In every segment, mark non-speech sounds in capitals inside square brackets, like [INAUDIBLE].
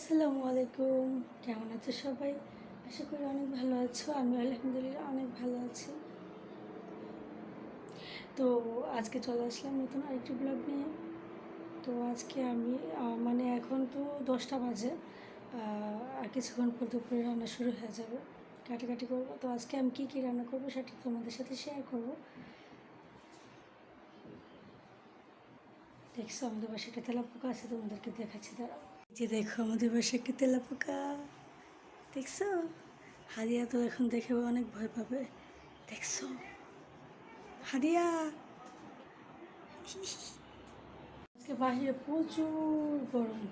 আসসালামু আলাইকুম। কেমন আছো সবাই? আশা করি অনেক ভালো আছো। আমি আলহামদুলিল্লাহ অনেক ভালো আছি। তো আজকে চলে আসলাম নতুন আরেকটি ব্লগ নিয়ে। তো আজকে আমি মানে এখন তো দশটা বাজে। আর কিছুক্ষণ পর দুপুরে রান্না শুরু হয়ে যাবে। কাটাকাটি করব। তো আজকে আমি কী কী রান্না করব সেটা তোমাদের সাথে শেয়ার করব। দেখছ আমাদের বাসাটা তেলা পোকা আছে, তোমাদেরকে দেখাচ্ছি, দাঁড়াও। যে দেখো আমাদের বাসায় একটা তেলা পোকা। দেখছ? হাদিয়া তো এখন দেখে অনেক ভয় পাবে। দেখছ? হাদিয়া! আজকে বাহিরে প্রচুর গরম।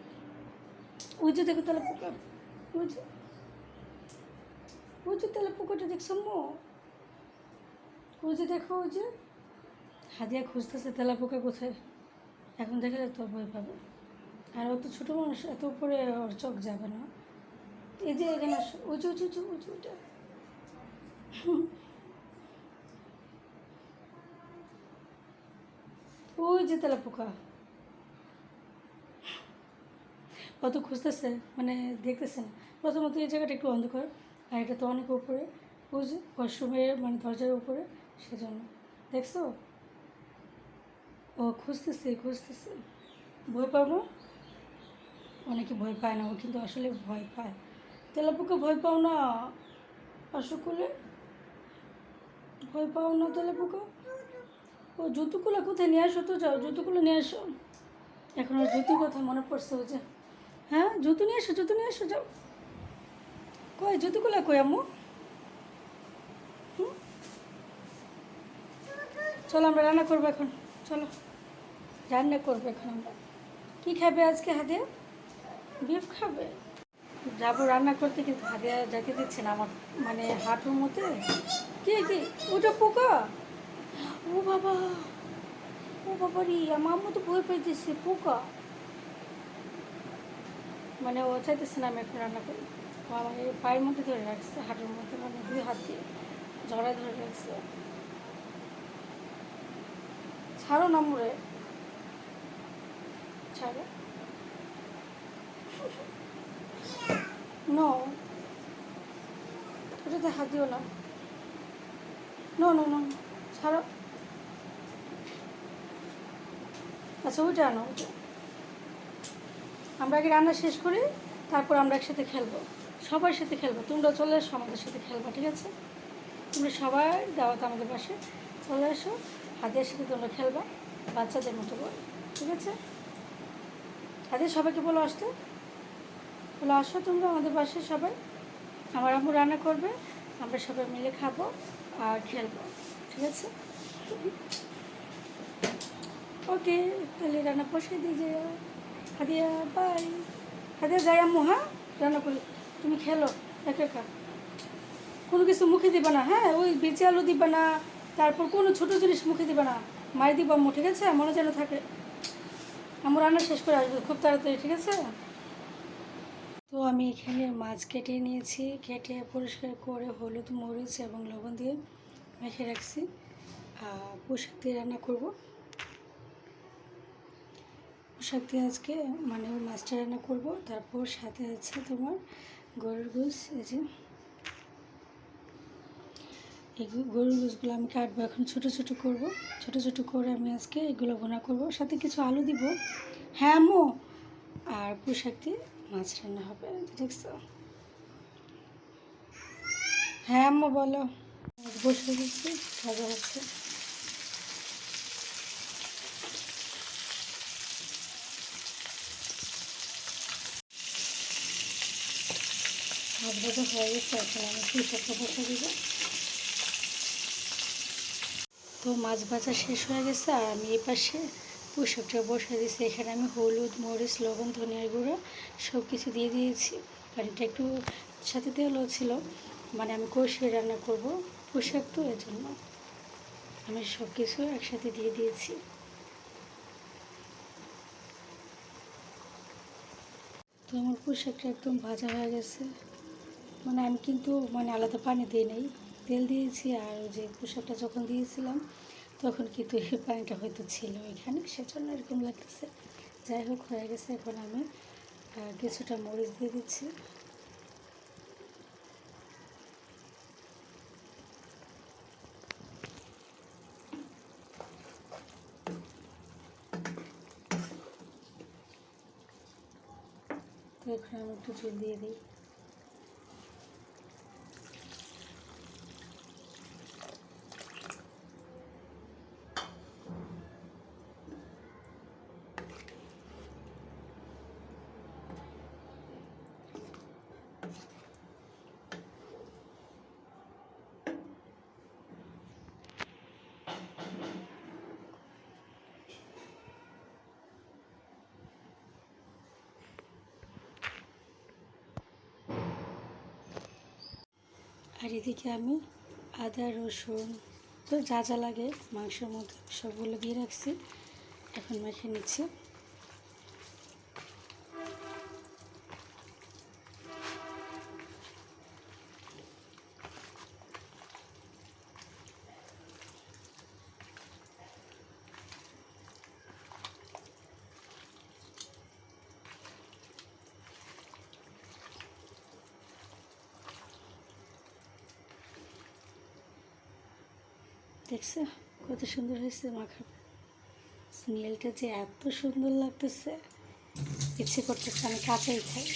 ওই যে দেখো তেলা পোকা। ওই যে। তেলা পোকাটা দেখছ মো? ওই যে দেখো, ওই যে। হাদিয়া খুঁজতেছে তেলা পোকা কোথায়? এখন দেখলে তো ভয় পাবে। আর ও তো ছোটো মানুষ, এত উপরে ওর চোখ যাবে না। এই যে এখানে উঁচু উঁচু উঁচু উঁচু উঁচু। [LAUGHS] ওই যে তেলা পোকা। কত খুঁজতেছে মানে দেখতেছে না। প্রথমত এই জায়গাটা একটু অন্ধকার, আর এটা তো অনেক উপরে। ওই যে ওয়াশরুমের মানে দরজার উপরে, সেজন্য। দেখছ? ও খুঁজতেছে খুঁজতেছে। ভয় পাবো অনেকে ভয় পায় না, ও কিন্তু আসলে ভয় পায়। তেলাপোকা ভয় পাও না অসুকুলে ভয় পাও না তেলাপোকা? ও জুতোগুলো কোথায় নিয়ে আসো তো যাও জুতোগুলো নিয়ে আসো। এখন আর জুতোর কথা মনে পড়ছে ও যে। হ্যাঁ জুতো নিয়ে আসো জুতো নিয়ে আসো, যাও। কই জুতোগুলো কই আম্মু? চলো আমরা রান্না করব এখন, চলো। রান্না করব এখন আমরা। কী খাবে আজকে হাদিয়া বিফ খাবে? যাব রান্না করতে, কিন্তু হাদিয়া যেতে দিচ্ছে না আমার মানে হাঁটুর মধ্যে। কি কি? ওটা পোকা ও বাবা ও বাবা রে আমার আম্মু তো ভয় পাইতেছে পোকা মানে ও চাইতেছে না আমি এখন রান্না করি। ও এই পায়ের মধ্যে ধরে রাখছে, হাঁটুর মধ্যে মানে দুই হাত দিয়ে জড়ায় ধরে রাখছে। ছাড়ো না মুড়ে ছাড়ো। নো ওটাতে হাত দিও না। নো নো নো ছাড়ো। আচ্ছা ওইটা আনো। আমরা আগে রান্না শেষ করি, তারপর আমরা একসাথে খেলব। সবার সাথে খেলব। তোমরা চলে এসো, আমাদের সাথে খেলবা, ঠিক আছে? তোমরা সবাই দাওয়াত আমাদের পাশে। চলে এসো হাতের সাথে তোমরা খেলবা, বাচ্চাদের মতো করে, ঠিক আছে? হাতের সবাইকে বলো আসতে। বলো আসো তোমরা আমাদের বাসায় সবাই। আমার আম্মু রান্না করবে, আমরা সবাই মিলে খাব আর খেলব, ঠিক আছে? ওকে, তাহলে রান্না বসিয়ে দিয়ে যে হাদিয়া বাই হাদিয়া, যাই আম্মু হ্যাঁ? রান্না করি তুমি খেলো, একা একা। কোনো কিছু মুখে দিবা না হ্যাঁ? ওই বেঁচে আলু দিবা না, তারপর কোনো ছোটো জিনিস মুখে দিবা না। মাই দিবা আম্মু, ঠিক আছে? মনে যেন থাকে। আমার রান্না শেষ করে আসবে, খুব তাড়াতাড়ি, ঠিক আছে? তো আমি এখানে মাছ কেটে নিয়েছি, কেটে পরিষ্কার করে হলুদ, মরিচ এবং লবণ দিয়ে মেখে রাখছি। আর পোশাক দিয়ে রান্না করব। পোশাক দিয়ে আজকে মানে মাছটা রান্না করব। তারপর সাথে আছে তোমার গরুর গুছ এই যে এই গরুর গুছগুলো আমি কাটবো। এখন ছোটো ছোটো করব। ছোট ছোট করে আমি আজকে এগুলো ভোনা করব। সাথে কিছু আলু দিব। হ্যাঁ আম্মু। আর পোশাক দিয়ে মাছ রান্না হবে, দেখছ? হ্যাঁ আম্মু, বলো। বসে গেছি ভাজা হচ্ছে। ভাজা হয়ে গেছে, এখন আমি পোশাকটা বসে দিব। তো মাছ ভাজা শেষ হয়ে গেছে, আর আমি এই পাশে পোশাকটা বসে দিয়েছি। এখানে আমি হলুদ, মরিচ, লবণ, ধনিয়ার গুঁড়ো সব কিছু দিয়ে দিয়েছি। পানিটা একটু সাথে তেলও ছিল। মানে আমি কষিয়ে রান্না করব পোশাক তো এর জন্য আমি সব কিছু একসাথে দিয়ে দিয়েছি। তো আমার পোশাকটা একদম ভাজা হয়ে গেছে। মানে আমি কিন্তু মানে আলাদা পানি দিই নাই। তেল দিয়েছি আর যে পোশাকটা যখন দিয়েছিলাম তখন কিন্তু এই পানিটা হয়তো ছিল এখানে, সেজন্য এরকম লাগতেছে। যাই হোক, হয়ে গেছে এখন আমি কিছুটা মরিচ দিয়ে দিচ্ছি। এখন আমি একটু চুল দিয়ে দিই। আর এদিকে আমি আদা, রসুন, তো যা যা লাগে মাংসের মধ্যে সবগুলো দিয়ে রাখছি। এখন মেখে নিচ্ছি। দেখছ? কত সুন্দর হয়েছে মাখা স্মেলটা যে এত সুন্দর লাগতেছে। ইচ্ছে করতেছে আমি কাঁচাই খাই।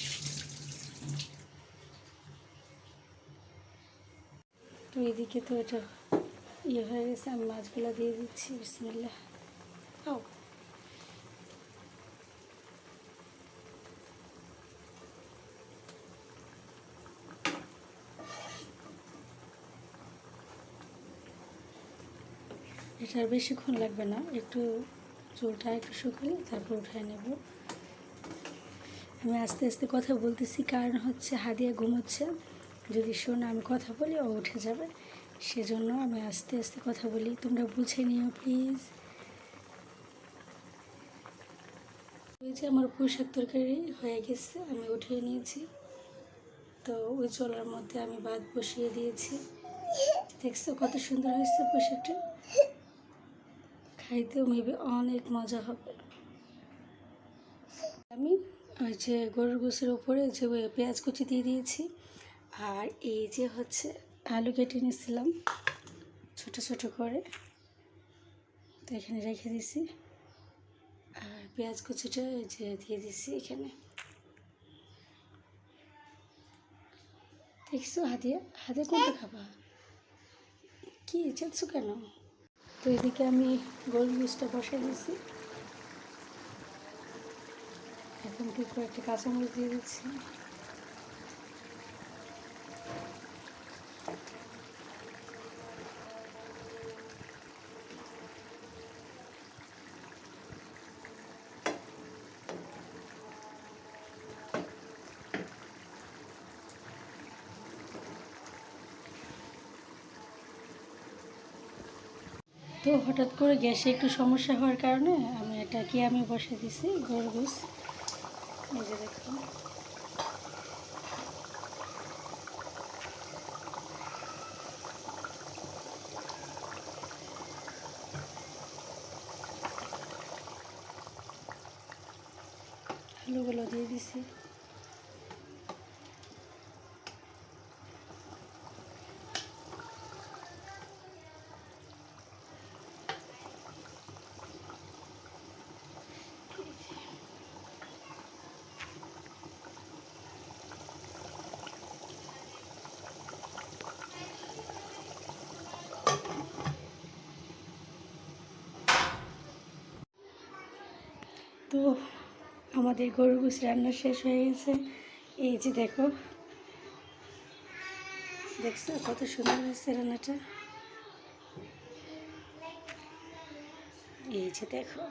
তো এদিকে তো এটা ইয়ে হয়ে গেছে, আমি মাছগুলো দিয়ে দিচ্ছি বিসমিল্লা খাও। এটা বেশিক্ষণ লাগবে না। একটু চুলটা একটু শুকালে তারপর উঠায় নেব। আমি আস্তে আস্তে কথা বলতেছি, কারণ হচ্ছে হাদিয়া ঘুমোচ্ছে। যদি শোনো আমি কথা বলি, ও উঠে যাবে। সেজন্য আমি আস্তে আস্তে কথা বলি। তোমরা বুঝে নিও প্লিজ ওই যে আমার পোশাক তরকারি হয়ে গেছে, আমি উঠিয়ে নিয়েছি। তো ওই চলার মধ্যে আমি ভাত বসিয়ে দিয়েছি। দেখছ কত সুন্দর হয়েছে পোশাকটা? খাইতেও মেবি অনেক মজা হবে। আমি ওই যে গরুর গোসের উপরে যে পেঁয়াজ কুচি দিয়ে দিয়েছি, আর এই যে হচ্ছে আলু কেটে নিয়েছিলাম, ছোট ছোট করে। তো এখানে রেখে দিছি আর পেঁয়াজ কুচিটা যে দিয়ে দিছি এখানে। দেখছ হাতিয়া হাতে কোনটা খাবা? কি চেয়েছো কেন? তো এদিকে আমি গোল জুসটা বসে দিয়েছি। এখন কি একটা কাঁচামরিচ দিয়ে দিচ্ছি। তো হঠাৎ করে গ্যাসে একটু সমস্যা হওয়ার কারণে আমি এটা কি আমি বসে দিছি গরগুস এই যে দেখুন আলুগুলো দিয়ে দিছি তো আমাদের গরুর গুছ রান্না শেষ হয়ে গেছে। এই যে দেখো, দেখছ কত সুন্দর হয়েছে রান্নাটা? এই যে দেখো।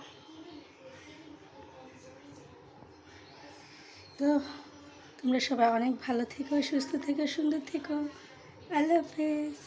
তো তোমরা সবাই অনেক ভালো থেকো, সুস্থ থেকো, সুন্দর থেকো। আল্লাহ হাফেজ।